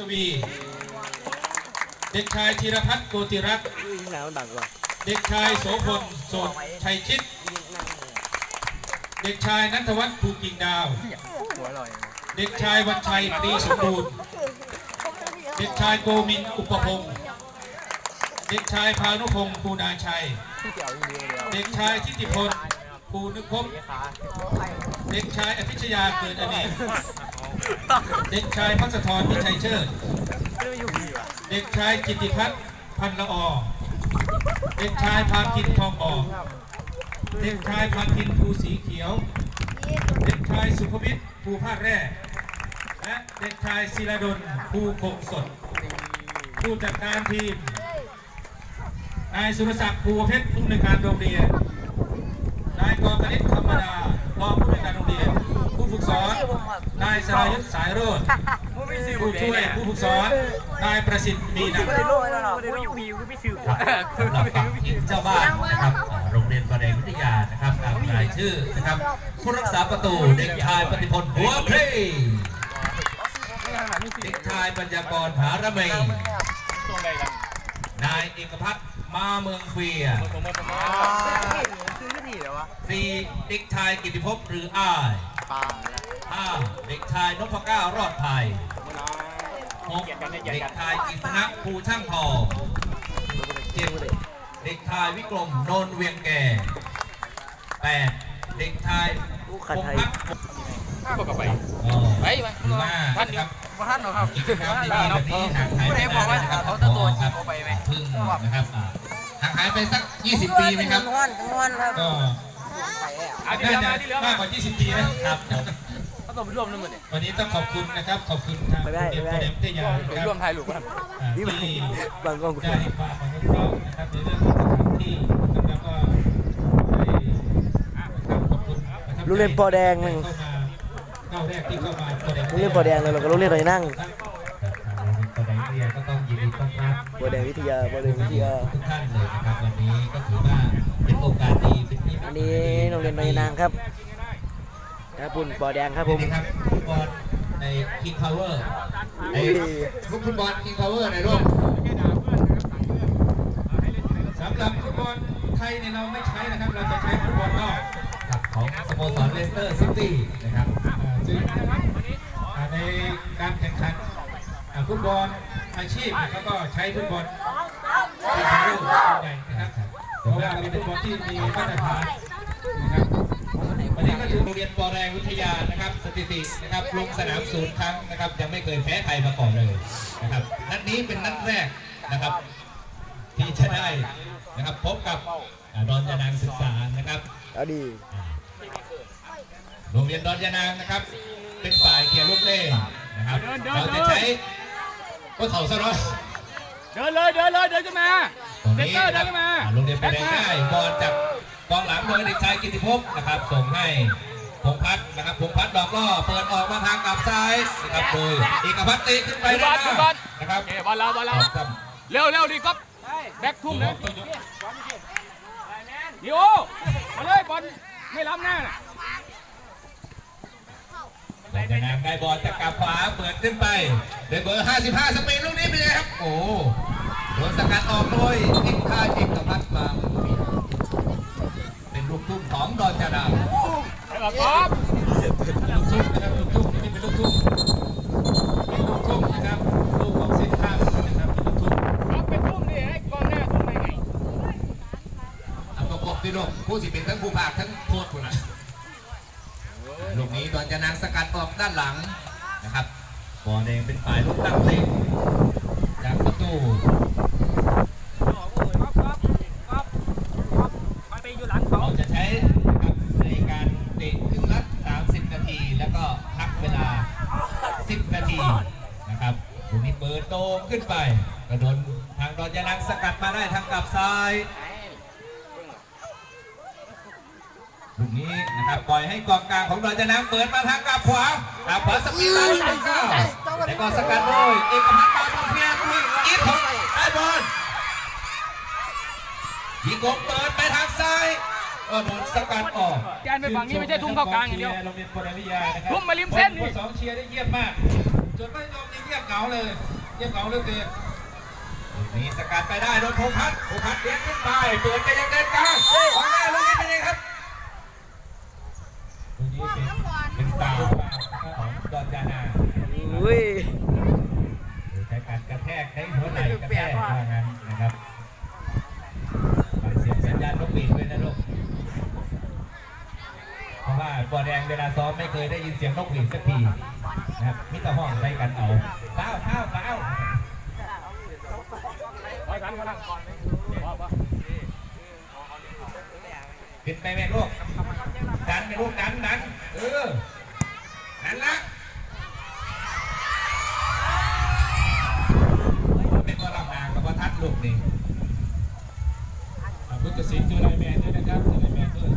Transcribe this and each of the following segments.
ทวี เด็กชายธีรพัฒน์โกติรักษ์หนาวดังว่ะเด็กชายโสพลโสดชัยชิตเด็กชายนัทวัฒน์ภูกิ่งดาว หัวลอยเด็กชายวันชัยปรีสมบูรณ์ เด็กชายโกมินอุปพงศ์เด็กชายพานุพงศ์ภูนาชัย ที่เกี่ยวอยู่เดียวเด็กชายทิติพลภูนึกพบขาเด็กชายอภิชยาเกิดอเนก เด็กชายพัสธรพิชัยเชิดไม่ได้อยู่ดีว่ะเด็กชายจิตติพัฒน์พันละออเด็กชายพาคินทองออก เด็กชายพาคินภูสีเขียว เด็กชายสุภวิทย์ภูพาดแร่และเด็กชายศิรดลภูคงสด ผู้จัดการทีม นายสุรศักดิ์ภูเพชรผู้อำนวยการโรงเรียน นายกองคณิตธรรมดา นายสรายุทธสายโรจน์ผู้ช่วยผู้ฝึกสอนนายประสิทธิ์มีนันไม่ได้โลกไม่ได้โลกไม่ได้อยู่หิวไม่ซื้อครับสำหรับฝั่งทีมเจ้าบ้านนะครับอ่าโรงเรียนประแดงวิทยานะครับตามรายชื่อนะครับผู้รักษาประตูเด็กชายปฏิพลหัวเพลงเด็กชายปัญญากรผาระเมยตรงใดกันนายเอกพัฒน์มาเมืองเฟียผมมาผมมาซื้อที่เหรอวะสี่เด็กชายกิติภพหรืออ้าย ปลาห้าเด็กชายนพก้ารอดภัยหกเด็กชายกิษณะภูช่างทองเจ็ดเด็กชายวิกรมนนเวียงแก่แปดเด็กชายพงพัฒน์ข้ากกับไปไปไปหรือว่านครับท่านเหรอครับกิจกรรมดีๆแบบนี้ห่างหายผู้ใดบอกว่าเขาตะโกนจีบไปไหมพึ่งนะครับอ่างหายไปสัก 20 ปีไหมครับจำนวนจำนวนครับก็ อาที่น่าเหลือจะมาที่เหลือมากกว่า 20 ปีนะครับเขาต้องไปร่วมนั่นหมดเนี่ยวันนี้ต้องขอบคุณนะครับ ขอบคุณทางโรงเรียนโปรเดมเตยานะไปครับร่วมถ่ายรูปกันอ่าที่บางกองได้ฝากของน้องๆนะครับในเรื่องของสถานที่นะครับแล้วก็ได้นะครับขอบคุณนะครับลูกเล่นปอแดงหนึ่งเข้ามาเก้าแรกที่เข้ามาปอแดง ลูกเล่นปอแดงเลยเราก็ลูกเล่นหน่อยนั่งครับทาง บปอแดงวิทยาปอแดงวิทยาทุกท่านเลยนะครับวันนี้ก็ถือว่าเป็นโอกาสดีเป็นนิมิตอันนี้โรงเรียนนอยนางครับนะปุ่นปอแดงครับผมนี่ครับฟุตบอลใน King Power ไอ้ลูกฟุตบอล King Power ในร่มสำหรับฟุตบอลไทยเนี่ยเราไม่ใช้นะครับ เราจะใช้ฟุตบอลนอกครับของสโมสรเลสเตอร์ซิตี้นะครับอ่าซึ่งอ่าในการแข่งขันอ่า ฟุตบอลอาชีพเขาก็ใช้ฟุตบอลที่เป็นรูปใหญ่นะครับเพราะว่าเป็นฟุตบอลที่มีมาตรฐานนะครับวันนี้ก็ถือโรงเรียนปอแรงวิทยานะครับ สถิตินะครับลงสนามศูนย์ครั้งนะครับยังไม่เคยแพ้ใครมาก่อนเลยนะครับนัดนี้เป็นนัดแรกนะครับ ที่จะได้นะครับพบกับอ่าดอนยานางศึกษานะครับเอาดีโรงเรียนดอนยานางนะครับ เป็นฝ่ายเคลียร์ลูกเล่นนะครับเราจะใช้ ก็เข่าซะหน่อยเดินเลยเดินเลยเดินขึ้นมาตรงเซ็นนี้เตอร์นะเดิคนรับขึ้นมาอ่าโรงเรียนไปได้ง่ายบอลจากกองหลังโดยเด็กชายกิติภพนะครับ ส่งให้พงพัฒน์นะครับพงพัฒน์ดอกล่อเปิดออกมาทางกลับซ้ายนะครับโดยเอกพัฒน์เตะขึ้นไปด้านหน้านะครับโอเคบอลเราบอลเราครับเร็วเร็วดีก๊อฟแบ็คทุ่มเลยเดี๋ยวมาเลยบอลไม่ล้ำหน้าน่ะ หลังจากนั้นได้บอลจากลับขวาเปิดขึ้นไปเดยเบอร์55 สปีดลูกนี้เป็นไงครับ โอ้โดนสกัดออกโดยทิศค่าเอกพัฒน์มาเป็นลูกทุ่งของดอนจาดาวไปก่อนก๊อฟลูกทุ่งนะครับลูกทุ่งนี่เป็นลูกทุ่งเป็นลูกทุ่งนะครับลูกของเส้นข้างนะครับเป็นลูกทุ่งก๊อฟไปทุ่มดิไอ้กองหน้าทุ่มไปไงเอาประกบที่ลูกผู้สิเป็นทั้งผู้ภาคทั้งโคตรคนละ ลูกนี้ตอนจะนางสกัดออกด้านหลังนะครับบอลแดงเป็นฝ่ายลูกตั้งเตะจากประตูมาไปอยู่หลังเขาเราจะใช้นะครับในการเตะครึ่งละ30 นาที แล้วก็พักเวลา 10 นาทีนะครับลูกนี้เปิดโตมขึ้นไปกระโดนทางดอนยานังสกัดมาได้ทางกลับซ้าย ลูกนี้นะครับปล่อยให้กองกลางของดอนยานังเปิดมาทางกลับขวากลับขวาสปีดมาหนึ่งเก้าแล้วก็สกัดโดยเอกพัฒน์ปานทองเพียรลุยอีทของได้บอลยิงกบเปิดไปทางซ้ายก็โดนสกัดออกการไปฝั่งนี้ไม่ใช่ทุ่มเข้ากลางอย่างเดียวโรงเรียนโปรดวิทยานะครับทุ่มมาริมเส้นนี่บอลสองเชียร์ได้เยี่ยมมากส่วนไม่ยอมนี่เงียบเหงาเลยเงียบเหงาเหลือเกินลูกนี้สกัดไปได้โดนพงพัฒน์พงพัฒน์เลี้ยงขึ้นไปเปิดไปยังเดินกลางวางหน้าลูกนี้เป็นยังไงครับลูกนี้เป็น เป็นฟาวของดอนจานาอุ้ยใช้การกระแทกใช้หัวไหล่กระแทกว่างั้นนะครับเสียงสัญญาณนกหวีดด้วยนะลูกเพราะว่าบัวแดงเวลาซ้อมไม่เคยได้ยินเสียงนกหวีดสักทีนะครับมิตรห้องใช้กันเอาเท้าเท้าเท้าร้อยกันเขานั่งก่อนว่าว่าขึ้นไปแม่ลูกดันไปลูกดันดันเออนั่นละเป็นตัวลำนางกับวัทัดลูกนี่ขอบคุณกสินจุไลแมนด้วยนะครับจุไลแมนด้วย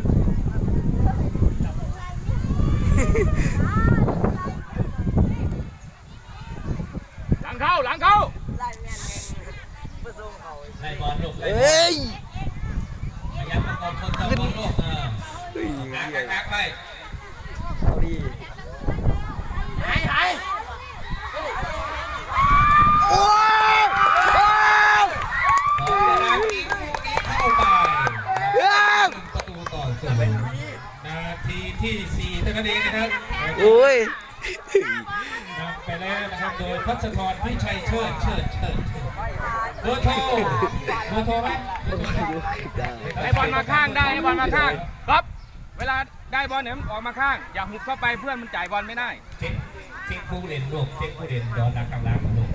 หลั งเข้าหลังเข้าไล่บอลลูกไล่บอลเอ้ยพยายามประกอบคนต่อบอลลูกเออเฮ้ยกักกักไปเอาดิหายหายโอ้ยโอ้ยขอเวลาอีกคู่นี้เข้าไปประตูต่อศูนย์นาทีที่สี่เท่านั้นเองนะครับ โอ้ย นำไปแล้วนะครับโดยพัชรพิชัยเชิดเชิดเชิดเบอร์โทรเบอร์โทรไหมให้บอลมาข้างได้ให้บอลมาข้างครับเวลาได้บอลเนี่ยมันออกมาข้าง อย่าหุบเข้าไปเพื่อนมันจ่ายบอลไม่ได้เช็คเช็คผู้เล่นลูกเช็คผู้เล่นย้อนหลังกลางหลังลูก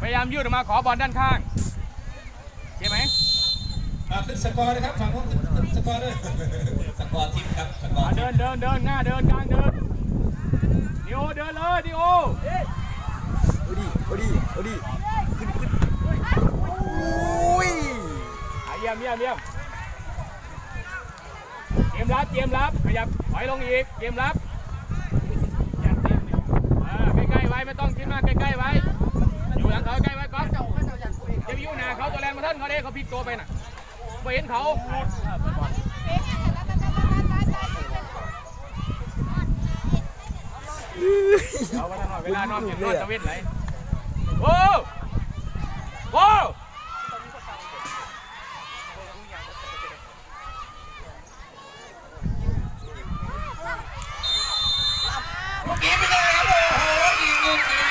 พยายามยืดออกมาขอบอลด้านข้างใช่ไหมอ่าขึ้นสกอร์นะครับฝั่งนู้นขึ้นสกอร์ด้วยสกอร์ทิปครับสกอร์อะทิเดิปนเดินเดินหน้าเดินกลางเดิน ดิโอเดินเลยดิโอเอาดิเอาดิเอาดิขึ้นขึ้นโอ้ยอะเยี่ยมเยี่ยมเยี่ยมเกมรับเกมรับขยับถอยลงอีกเกมรับอ่าใกล้ๆไว้ไม่ต้องคิดมากใกล้ๆไว้ อยู่หลังเขาใกล้ไว้ก่อนจะไปอยู่หน้าเขาตัวแรงมาเท่านเขาเด้เขาพลิกตัวไปน่ะไม่เห็นเขา เอาวันนั้นหน่อยเวลานอนเก็บนอนตะเวนไหนโอ้โอ้เมื่อกี้ไม่ได้ครับโอ้โหยิงลูกนี้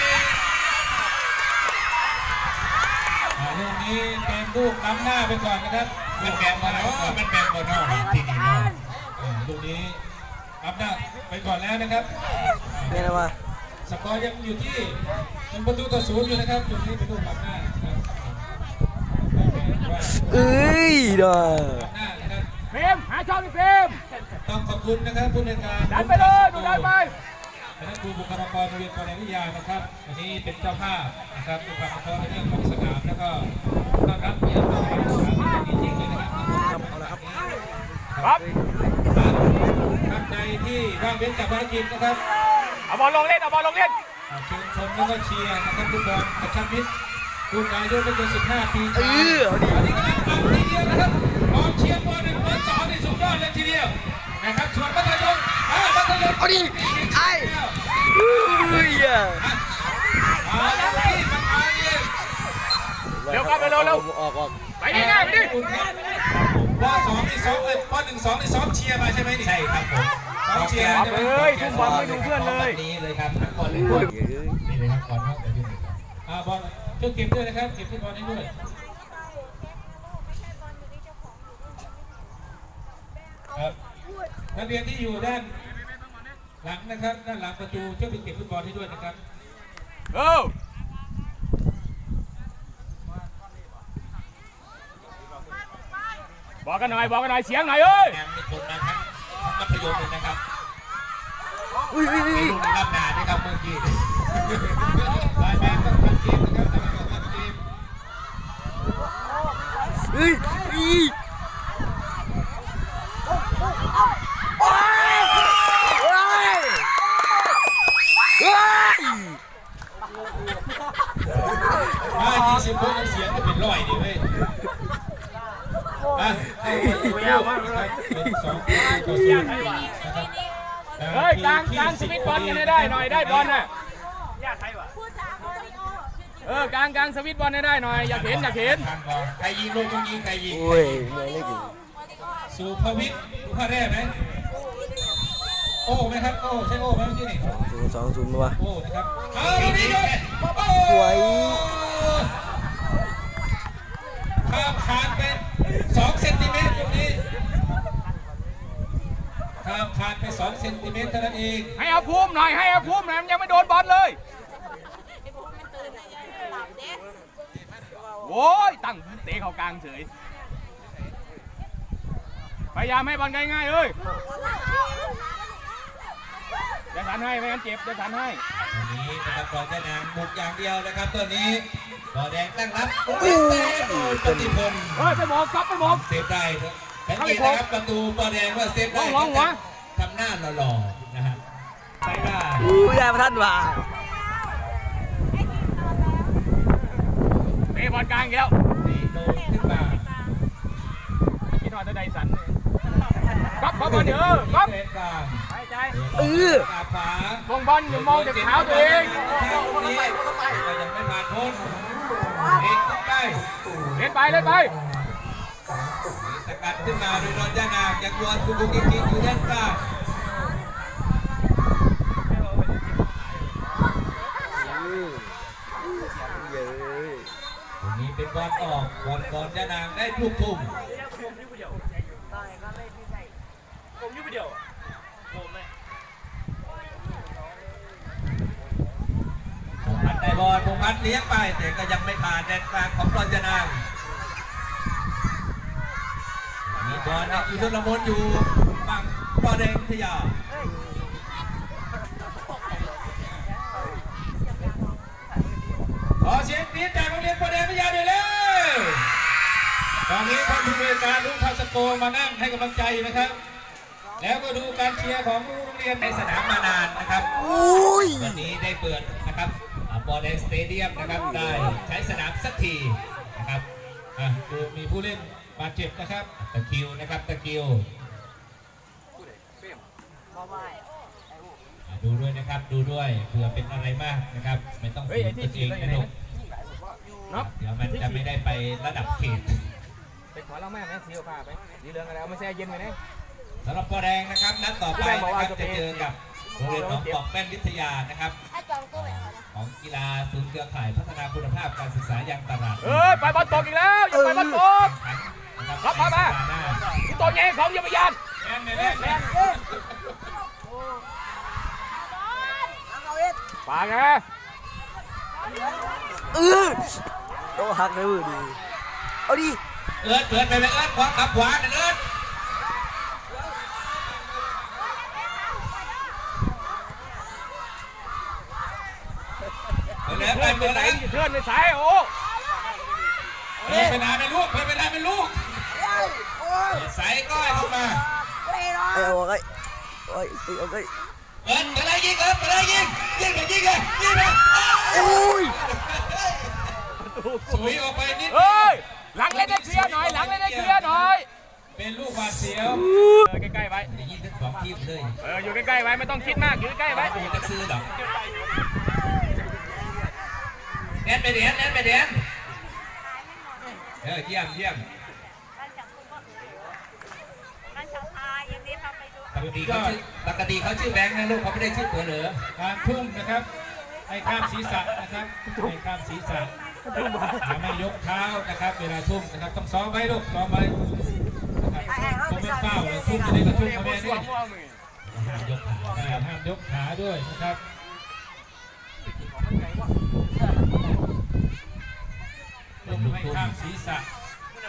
อ่าลูกนี้เป็นลูกนำหน้าไปก่อนนะครับมันแบงมาแล้วมันแบงบอลนอกที่ดีนอกอ่าลูกนี้ นำหน้าไปก่อนแล้วนะครับเป็นอะไรวะสกอร์ยังอยู่ที่หนึ่งประตูต่อศูนย์อยู่นะครับจุดนี้เป็นลูกนำหน้านะครับว่าเอ้ยดอนนำหน้านะครับเฟรมหาช่องดิเฟรมต้องขอบคุณนะครับผู้ในวยการดันไปเลยดูดันไปคณะครูบุคลากรโรงเรียนปริญญาวิทยานะครับวันนี้เป็นเจ้าภาพนะครับเป็นความพร้อมในเรื่องของสนามแล้วก็ต้อนรับเยี่ยมนะครับจริงๆเลยนะครับเอาละครับครับ ท่านใดที่ว่างเว้นจากภารกิจนะครับเอาบอลลงเล่นเอาบอลลงเล่นอ่าเชิญชมแล้วก็เชียร์นะครับฟุตบอลกระชับมิตรรุ่นอายุไม่เกิน15 ปีเออเอาดิอันนี้ก็นับปังทีเดียวนะครับกองเชียร์บอลหนึ่งบอลสองนี่สุดยอดเลยทีเดียวนะครับส่วนมัธยมอ่ามัธยมเอาดิไอ้เฮ้ยอะอ่าลูกที่มันมาเองเร็วครับเร็วเร็วออกออกไปดิง่ายไปดิปสองนี่ซ้อมเลยปหนึ่งสองนี่ซ้อมเชียร์มาใช่ไหมนี่ใช่ครับผมซ้อม เชียร์เอาเลยทุ่มบอลไม่ดูเพื่อนเลยนี้เลยครับทั้งบอลเลยโอ้ยนี่เลยครับบอลครับเดี๋ยวยืนอ่าบอลช่วยเก็บด้วยนะครับเก็บที่บอลให้ด้วยครับนักเรียนที่อยู่ด้านหลังนะครับด้านหลังประตูช่วยไปเก็บฟุตบอลให้ด้วยนะครับเออบอกกันหน่อยบอกกันหน่อยเสียงหน่อยเอ้ยแนมมีครับ มัธยมเลยนะครับอุ้ยอุ้ยอุ้มียลูกในรับนาด้วยครับเมื่อกี้ลายแมนต้องทำเกมนะครับต้องทำเกมเฮ้ยอีโอ้ยโอ้ยโอ้ย มายี่สิบคนเสียงก็เป็นร้อยดิเว้ยอะเอาไปเอามาเป็นสองประตูต่อศูนย์นะครับ เฮ้ยกลางกลางสวิตช์บอลกันให้ได้หน่อยได้บอลน่ะอกลางกลางสวิตช์บอลให้ได้หน่อยอยากเห็นอยากเห็นทางก่อนใครยิงลูกต้องยิงใครยิงโอ้ยเหนื่อยเลยกินสุภวิทย์ดูผ้าแร่ไหมโอ้ไหมครับโอ้ใช่โอ้ไหมเมื่อกี้นี่ศูนย์สองศูนย์วะโอ้นะครับเอาลูกนี้ด้วยโอ้สวยข้ามคานไปสองเซนติเมตรตรงนี้ ข้ามคานไปสองเซนติเมตรเท่านั้นเอง ให้เอาภูมิหน่อยให้เอาภูมิหน่อยมันยังไม่โดนบอลเลยโว้ยตั้งเตะเข้ากลางเฉยพยายามให้บอลง่ายๆเลยเดี๋ยวสันให้ไม่งั้นเจ็บเดี๋ยวสันให้ตอนนี้นะครับรอเจ้านางบุกอย่างเดียวนะครับตัวนี้รอแดงตั้งรับโอ้ยเตะโอ้ยปฏิพลเฮ้ยไปหมอบครับไปหมอบเซฟได้ครับ สังเกตนะครับประตูบอลแดงว่าเซฟได้ลองๆวะทำหน้าหล่อๆนะฮะใช่ได้อู้ยได้มาท่านว่ะเตะบอลกลางอีกแล้วนี่โดนขึ้นมาคิดว่าจะได้สันก๊อฟเข้าบอลเดี๋ยวเออก๊อฟเตะกลางไปใจเออขาขวาลงบอลอย่ามองจากเท้าตัวเองนี้ก็ยังไม่ผ่านพ้นเอกต้องได้เล่นไปเล่นไปส กัดขึ้นมาโดยนนท์ยานางยังวัวทุกกิกิอยู่ด้านข้างเยอะตรงนี้เป็นบอลออกบอลบอลยานางได้ลูกทุ่มพงพันธ์ได้บอลพงพันธ์เลี้ยงไปแต่ก็ยังไม่ผ่านแดนกลางของบอลยานางมี บอลอยู่ชนละมนอยู่ฝั่งบอลแดงทยาขอเสียงกรี๊ดจากโรงเรียนประเดวิทยาด้วยเลยตอนนี้ท่านผู้บริการลุงพัสโกมานั่งให้กำลังใจนะครับ แล้วก็ดูการเชียร์ของโรงเรียนในสนามมานานนะครับอุ้ยวันนี้ได้เปิดนะครับบอลแดงสเตเดียมนะครับได้ใช้สนามสักทีนะครับอะดูมีผู้เล่น บาดเจ็บนะครับตะคริวนะครับตะคริวอะดูด้วยนะครับดูด้วยเผื่อเป็นอะไรมากนะครับ ไม่ต้องเฮ้ยไอ้ที่ตัวเองฉีดอะไรนะลูกเนาะเดี๋ยวมันจะไม่ได้ไประดับเขตไปขอเราแม่แม่สีผ้าไปสีเหลืองอะไรเอามาแช่เย็นไว้นะสำหรับปอแดงนะครับนัดต่อไปนะครับจะเจอกับโรงเรียนหนองปอกแป้นวิทยานะครับถ้าจองตัวแบบนี้นะของกีฬาศูนย์เครือข่ายพัฒนาคุณภาพการศึกษาอย่างตลาดเอ้ยไปบอลตกอีกแล้วอย่าไปบอลตกนะค รับรับมามาหน้าที่ตัวแย่ของย่าไปยันปากไงเออโตหักเลยมือดี เอาดิ เอิร์ดเปิดไปเลยเอิร์ดขวาขับขวาเอิร์ดเพื่อนเปิดไปแล้วเพื่อนไปสายโอ้เปิดไปนานเป็นลูกเปิดไปนานเป็นลูกใส่ก้อยเข้ามา ไอ้เอาไอ้โอ้ยตีเอาไอ้เอิร์ดไปเลยยิงเอิร์ดไปเลยยิงยิงเลยยิงเลยยิงเลยอุ้ยสวยออกไปนิดเฮ้ยหลังเล่นได้เคลียร์หน่อยหลังเล่นได้เคลียร์หน่อยเป็นลูกบาดเสียวเออใกล้ๆไว้จะยิงทั้งสองทีมเลยเอออยู่ใกล้ๆไว้ไม่ต้องคิดมากอยู่ใกล้ๆไว้ไม่ต้องซื้อหรอกแนนไปเดียนแนนไปเดียนเออเยี่ยมเยี่ยม การชาวไทยอย่างนี้พา ไปดูปกติเขาชื่อปกติเขาชื่อแบงค์นะลูกเขาไม่ได้ชื่อตัวเหลือการทุ่มนะครับให้ข้ามศีรษะนะครับให้ข้ามศีรษะอย่าไม่ยกเท้านะครับ เวลาทุ่มนะครับต้องซ้อมไว้ลูกซ้อมไว้นะครับต้องไม่เฝ้าเลยทุ่มจะได้กระทุ่มมาแม่ด้วยห้ามยกขานะครับห้ามยกขาด้วยนะครับต้องให้ข้ามศีรษะ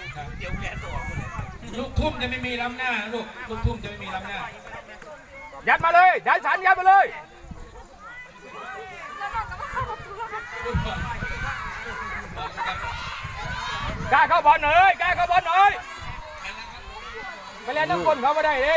นะครับลูกทุ่มจะไม่มีล้ำหน้านะลูกลูกทุ่มจะไม่มีล้ำหน้า ยัดมาเลยยัดฉันยัดมาเลยกล้าเข้าบอลหน่อยกล้าเข้าบอลหน่อยไปเล่นน้ำก้นเขาไม่ได้ดิ